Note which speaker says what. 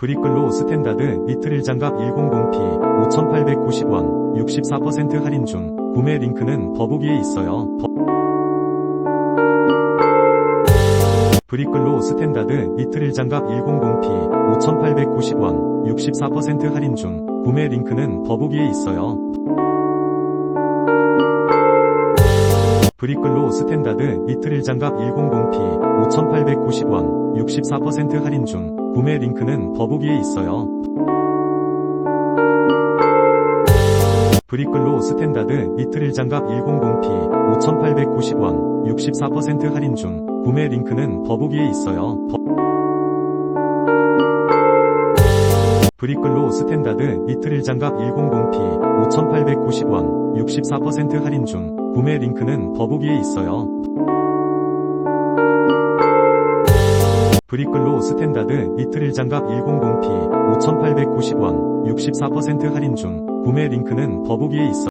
Speaker 1: 브리클로 스탠다드 니트릴 장갑 100P 5,890원 64% 할인 중 구매 링크는 더보기에 있어요. 더- 브리클로 스탠다드 니트릴 장갑 100P 5,890원 64% 할인 중 구매 링크는 더보기에 있어요. 브리클로 스탠다드 니트릴 장갑 100P 5,890원 64% 할인 중 구매 링크는 더보기에 있어요. 브리클로 스탠다드 니트릴 장갑 100P 5,890원 64% 할인 중 구매 링크는 더보기에 있어요. 더- 브리클로 스탠다드 니트릴 장갑 100P 5,890원 64% 할인 중 구매 링크는 더보기에 있어요. 브리클로 스탠다드 니트릴 장갑 100P 5,890원 64% 할인 중 구매 링크는 더보기에 있어요.